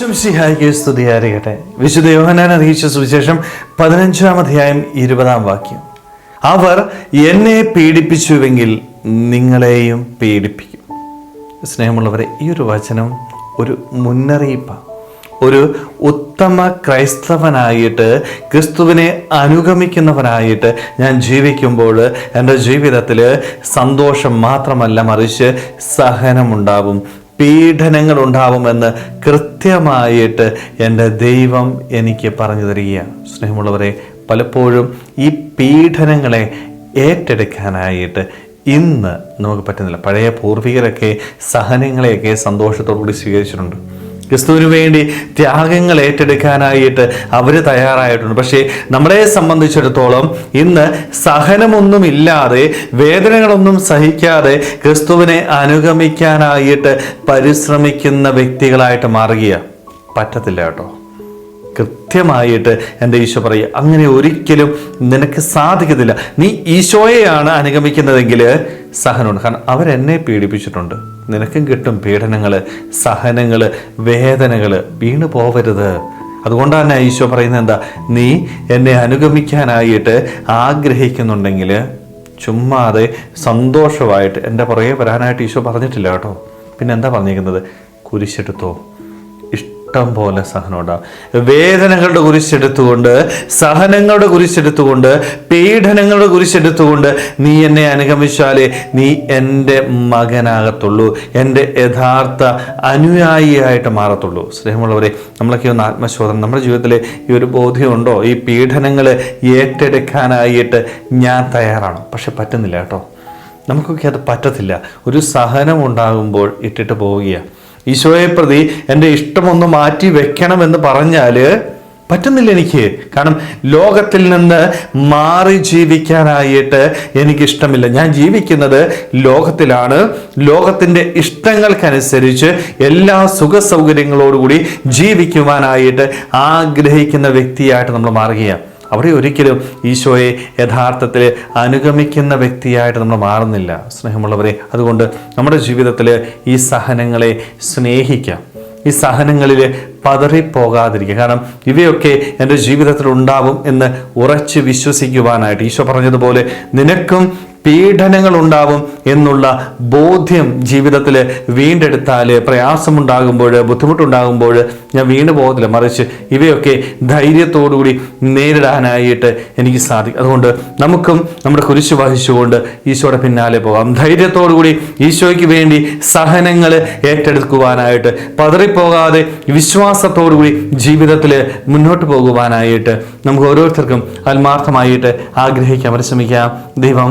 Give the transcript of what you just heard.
ഈശ്വംസിഹായിക്ക് സ്തുതിയായിരിക്കട്ടെ വിശുദ്ധ യോഹനാൻ അറിയിച്ച സുവിശേഷം പതിനഞ്ചാം അധ്യായം ഇരുപതാം വാക്യം. അവർ എന്നെ പീഡിപ്പിച്ചുവെങ്കിൽ നിങ്ങളെയും പീഡിപ്പിക്കും. സ്നേഹമുള്ളവരെ ഈ ഒരു വചനം ഒരു മുന്നറിയിപ്പാണ് ഒരു ഉത്തമ ക്രൈസ്തവനായിട്ട് ക്രിസ്തുവിനെ അനുഗമിക്കുന്നവനായിട്ട് ഞാൻ ജീവിക്കുമ്പോൾ എന്റെ ജീവിതത്തിൽ സന്തോഷം മാത്രമല്ല മറിച്ച് സഹനമുണ്ടാവും. പീഡനങ്ങൾ ഉണ്ടാവുമെന്ന് കൃത്യമായിട്ട് എന്റെ ദൈവം എനിക്ക് പറഞ്ഞു തരികയാണ്. സ്നേഹമുള്ളവരെ പലപ്പോഴും ഈ പീഡനങ്ങളെ ഏറ്റെടുക്കാനായിട്ട് ഇന്ന് നമുക്ക് പറ്റുന്നില്ല. പഴയ പൂർവികരൊക്കെ സഹനങ്ങളെയൊക്കെ സന്തോഷത്തോടു കൂടി സ്വീകരിച്ചിട്ടുണ്ട്. ക്രിസ്തുവിന് വേണ്ടി ത്യാഗങ്ങൾ ഏറ്റെടുക്കാനായിട്ട് അവർ തയ്യാറായിട്ടുണ്ട്. പക്ഷേ നമ്മളെ സംബന്ധിച്ചിടത്തോളം ഇന്ന് സഹനമൊന്നുമില്ലാതെ വേദനകളൊന്നും സഹിക്കാതെ ക്രിസ്തുവിനെ അനുഗമിക്കാനായിട്ട് പരിശ്രമിക്കുന്ന വ്യക്തികളായിട്ട് മാറുകയാണ് പറ്റത്തില്ല കേട്ടോ. കൃത്യമായിട്ട് എന്റെ ഈശോ പറയുക അങ്ങനെ ഒരിക്കലും നിനക്ക് സാധിക്കത്തില്ല. നീ ഈശോയെയാണ് അനുഗമിക്കുന്നതെങ്കിൽ സഹനമുണ്ട് ഖാൻ അവരെന്നെ പീഡിപ്പിച്ചിട്ടുണ്ട്. നിനക്കും കിട്ടും പീഡനങ്ങൾ സഹനങ്ങൾ വേദനകൾ വീണു പോവരുത്. അതുകൊണ്ടാണ് തന്നെ ഈശോ പറയുന്നത് എന്താ നീ എന്നെ അനുഗമിക്കാനായിട്ട് ആഗ്രഹിക്കുന്നുണ്ടെങ്കിൽ ചുമ്മാതെ സന്തോഷമായിട്ട് എന്റെ പുറകെ വരാനായിട്ട് ഈശോ പറഞ്ഞിട്ടില്ല കേട്ടോ. പിന്നെ എന്താ പറഞ്ഞിരിക്കുന്നത്? കുരിശെടുത്തോ. ഇഷ്ടം പോലെ സഹനം ഉണ്ടാവും വേദനകളുടെ കുരിശെടുത്തുകൊണ്ട് സഹനങ്ങളുടെ കുരിശെടുത്തുകൊണ്ട് പീഡനങ്ങളുടെ കുരിശെടുത്തുകൊണ്ട് നീ എന്നെ അനുഗമിച്ചാലേ നീ എന്റെ മകനാകത്തുള്ളൂ. എന്റെ യഥാർത്ഥ അനുയായിയായിട്ട് മാറത്തുള്ളൂ. സ്നേഹമുള്ളവരെ നമ്മളൊക്കെ ഒന്ന് ആത്മശോധന നമ്മുടെ ജീവിതത്തിൽ ഈ ഒരു ബോധ്യമുണ്ടോ? ഈ പീഡനങ്ങൾ ഏറ്റെടുക്കാനായിട്ട് ഞാൻ തയ്യാറാണ്. പക്ഷെ പറ്റുന്നില്ല കേട്ടോ. നമുക്കൊക്കെ അത് പറ്റത്തില്ല. ഒരു സഹനം ഉണ്ടാകുമ്പോൾ ഇട്ടിട്ട് പോവുകയാണ്. ഈശോയെ പ്രതി എന്റെ ഇഷ്ടമൊന്ന് മാറ്റി വെക്കണമെന്ന് പറഞ്ഞാൽ പറ്റുന്നില്ല എനിക്ക്. കാരണം ലോകത്തിൽ നിന്ന് മാറി ജീവിക്കാനായിട്ട് എനിക്കിഷ്ടമില്ല. ഞാൻ ജീവിക്കുന്നത് ലോകത്തിലാണ്. ലോകത്തിന്റെ ഇഷ്ടങ്ങൾക്കനുസരിച്ച് എല്ലാ സുഖ സൗകര്യങ്ങളോടുകൂടി ജീവിക്കുവാനായിട്ട് ആഗ്രഹിക്കുന്ന വ്യക്തിയായിട്ട് നമ്മൾ മാറുകയാണ്. അവിടെ ഒരിക്കലും ഈശോയെ യഥാർത്ഥത്തിൽ അനുഗമിക്കുന്ന വ്യക്തിയായിട്ട് നമ്മൾ മാറുന്നില്ല. സ്നേഹമുള്ളവരെ അതുകൊണ്ട് നമ്മുടെ ജീവിതത്തിൽ ഈ സഹനങ്ങളെ സ്നേഹിക്കാം. ഈ സഹനങ്ങളിൽ പതറിപ്പോകാതിരിക്കുക. കാരണം ഇവയൊക്കെ എന്റെ ജീവിതത്തിൽ ഉണ്ടാവും എന്ന് ഉറച്ച് വിശ്വസിക്കുവാനായിട്ട് ഈശോ പറഞ്ഞതുപോലെ നിനക്കും പീഡനങ്ങൾ ഉണ്ടാവും എന്നുള്ള ബോധ്യം ജീവിതത്തിൽ വീണ്ടെടുത്താൽ പ്രയാസമുണ്ടാകുമ്പോൾ ബുദ്ധിമുട്ടുണ്ടാകുമ്പോൾ ഞാൻ വീണ് പോകത്തില്ല. മറിച്ച് ഇവയൊക്കെ ധൈര്യത്തോടുകൂടി നേരിടാനായിട്ട് എനിക്ക് സാധിക്കും. അതുകൊണ്ട് നമുക്കും നമ്മുടെ കുരിശ് വഹിച്ചുകൊണ്ട് ഈശോയുടെ പിന്നാലെ പോകാം. ധൈര്യത്തോടുകൂടി ഈശോയ്ക്ക് വേണ്ടി സഹനങ്ങൾ ഏറ്റെടുക്കുവാനായിട്ട് പതറിപ്പോകാതെ വിശ്വാസത്തോടുകൂടി ജീവിതത്തിൽ മുന്നോട്ട് പോകുവാനായിട്ട് നമുക്ക് ഓരോരുത്തർക്കും ആത്മാർത്ഥമായിട്ട് ആഗ്രഹിക്കാൻ പരിശ്രമിക്കാം. ദൈവം